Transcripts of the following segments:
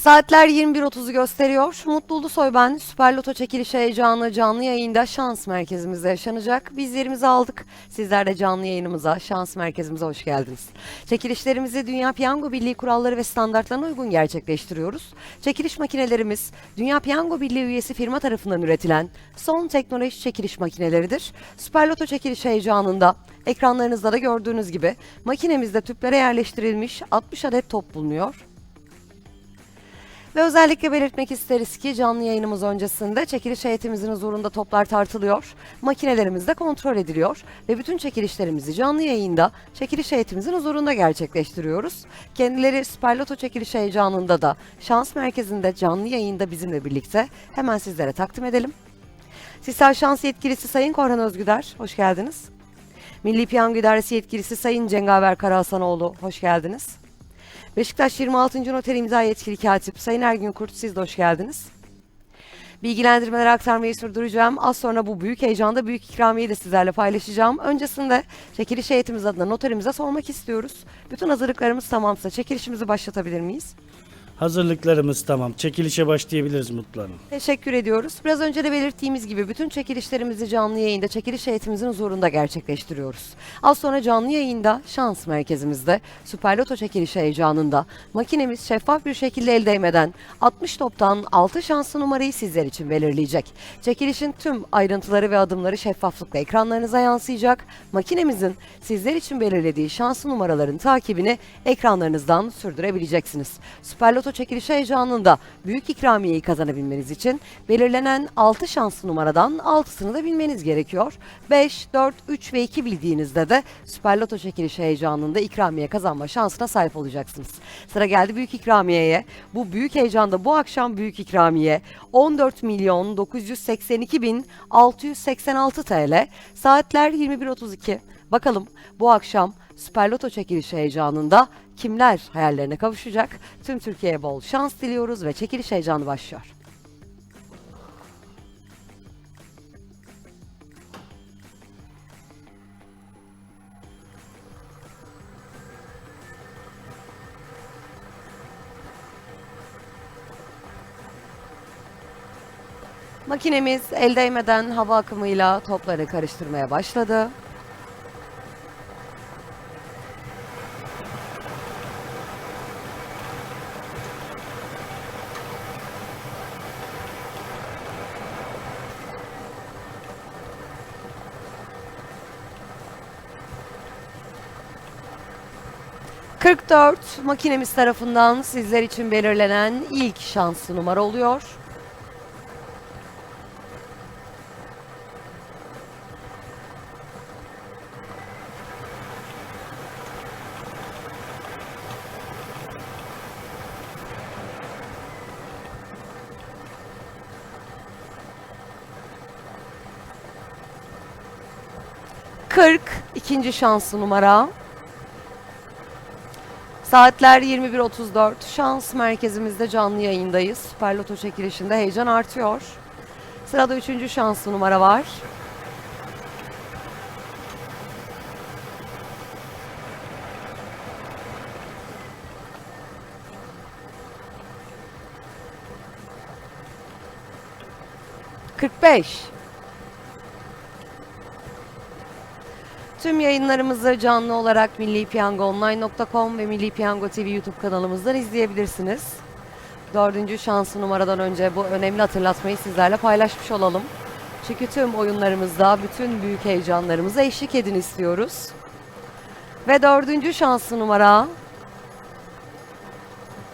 Saatler 21.30'u gösteriyor. Mutlu Ulusoy ben. Süper Loto çekiliş heyecanı canlı yayında şans merkezimizde yaşanacak. Biz yerimizi aldık. Sizler de canlı yayınımıza, şans merkezimize hoş geldiniz. Çekilişlerimizi Dünya Piyango Birliği kuralları ve standartlarına uygun gerçekleştiriyoruz. Çekiliş makinelerimiz Dünya Piyango Birliği üyesi firma tarafından üretilen son teknoloji çekiliş makineleridir. Süper Loto çekiliş heyecanında ekranlarınızda da gördüğünüz gibi makinemizde tüplere yerleştirilmiş 60 adet top bulunuyor. Ve özellikle belirtmek isteriz ki canlı yayınımız öncesinde çekiliş heyetimizin huzurunda toplar tartılıyor, makinelerimiz de kontrol ediliyor ve bütün çekilişlerimizi canlı yayında çekiliş heyetimizin huzurunda gerçekleştiriyoruz. Kendileri Süper Loto çekiliş heyecanında da şans merkezinde canlı yayında bizimle birlikte hemen sizlere takdim edelim. Sisal Şans Yetkilisi Sayın Korhan Özgüder, hoş geldiniz. Milli Piyango İdaresi Yetkilisi Sayın Cengaver Karahasanoğlu, hoş geldiniz. Beşiktaş 26. Noter İmza Yetkili Katip Sayın Ergün Kurt siz de hoş geldiniz. Bilgilendirmeleri aktarmayı sürdüreceğim. Az sonra bu büyük heyecanda büyük ikramiyeyi de sizlerle paylaşacağım. Öncesinde çekiliş heyetimiz adına noterimize sormak istiyoruz. Bütün hazırlıklarımız tamamsa çekilişimizi başlatabilir miyiz? Hazırlıklarımız tamam. Çekilişe başlayabiliriz Mutlu Hanım. Teşekkür ediyoruz. Biraz önce de belirttiğimiz gibi bütün çekilişlerimizi canlı yayında çekiliş heyetimizin huzurunda gerçekleştiriyoruz. Az sonra canlı yayında şans merkezimizde Süper Loto çekiliş heyecanında makinemiz şeffaf bir şekilde el değmeden 60 toptan 6 şanslı numarayı sizler için belirleyecek. Çekilişin tüm ayrıntıları ve adımları şeffaflıkla ekranlarınıza yansıyacak. Makinemizin sizler için belirlediği şanslı numaraların takibini ekranlarınızdan sürdürebileceksiniz. Süper Loto çekiliş heyecanında büyük ikramiyeyi kazanabilmeniz için belirlenen 6 şanslı numaradan 6'sını da bilmeniz gerekiyor. 5, 4, 3 ve 2 bildiğinizde de Süper Loto çekiliş heyecanında ikramiye kazanma şansına sahip olacaksınız. Sıra geldi büyük ikramiyeye. Bu büyük heyecanda bu akşam büyük ikramiye 14 milyon 982 bin 686 TL. Saatler 21.32. Bakalım bu akşam Süper Loto çekiliş heyecanında kimler hayallerine kavuşacak? Tüm Türkiye'ye bol şans diliyoruz ve çekiliş heyecanı başlıyor. Makinemiz el değmeden hava akımıyla topları karıştırmaya başladı. ...44 makinemiz tarafından sizler için belirlenen ilk şanslı numara oluyor. Kırk ikinci şanslı numara. Saatler 21.34. Şans merkezimizde canlı yayındayız. Süper Loto çekilişinde heyecan artıyor. Sırada üçüncü şanslı numara var. Kırk beş. Tüm yayınlarımızı canlı olarak millipiyangoonline.com ve Milli Piyango TV YouTube kanalımızdan izleyebilirsiniz. Dördüncü şansı numaradan önce bu önemli hatırlatmayı sizlerle paylaşmış olalım. Çünkü tüm oyunlarımızda bütün büyük heyecanlarımıza eşlik edin istiyoruz. Ve dördüncü şanslı numara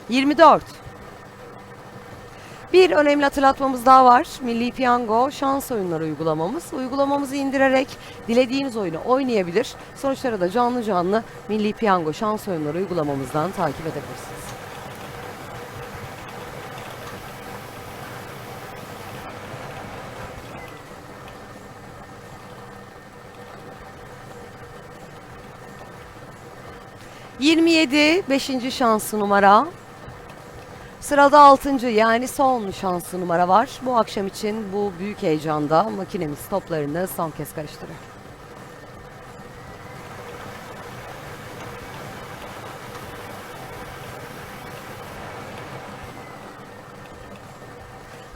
24. Bir önemli hatırlatmamız daha var. Milli Piyango şans oyunları uygulamamız. Uygulamamızı indirerek dilediğiniz oyunu oynayabilir. Sonuçları da canlı canlı Milli Piyango şans oyunları uygulamamızdan takip edebilirsiniz. Yirmi yedi beşinci şansı numara. Sırada 6. yani son şanslı numara var. Bu akşam için bu büyük heyecanda makinemiz toplarını son kez karıştırıyor.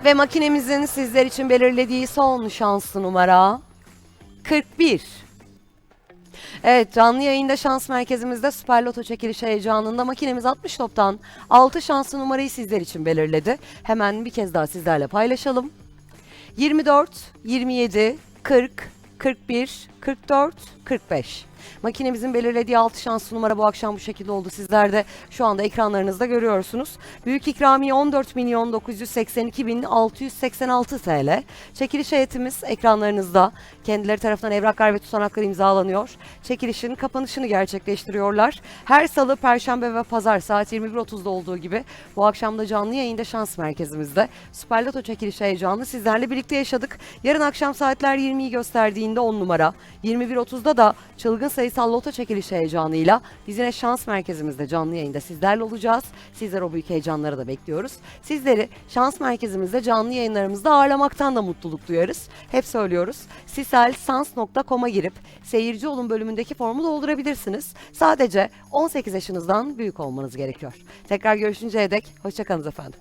Ve makinemizin sizler için belirlediği son şanslı numara 41. Evet canlı yayında şans merkezimizde Süper Loto çekiliş heyecanında makinemiz 60 toptan 6 şanslı numarayı sizler için belirledi. Hemen bir kez daha sizlerle paylaşalım. 24, 27, 40, 41, 44, 45. Makinemizin belirlediği 6 şanslı numara bu akşam bu şekilde oldu. Sizler de şu anda ekranlarınızda görüyorsunuz. Büyük ikramiye 14 milyon 982 bin 686 TL. Çekiliş heyetimiz ekranlarınızda. Kendileri tarafından evraklar ve tutanaklar imzalanıyor. Çekilişin kapanışını gerçekleştiriyorlar. Her salı, perşembe ve pazar saat 21.30'da olduğu gibi bu akşam da canlı yayında şans merkezimizde Süper Loto çekiliş heyecanını sizlerle birlikte yaşadık. Yarın akşam saatler 20'yi gösterdiğinde 10 numara, 21.30'da da çılgın sayısal loto çekiliş heyecanıyla biz şans merkezimizde canlı yayında sizlerle olacağız. Sizler o büyük heyecanları da bekliyoruz. Sizleri şans merkezimizde canlı yayınlarımızda ağırlamaktan da mutluluk duyarız. Hep söylüyoruz. siselsans.com'a girip seyirci olun bölümündeki formu doldurabilirsiniz. Sadece 18 yaşınızdan büyük olmanız gerekiyor. Tekrar görüşünceye dek hoşçakalınız efendim.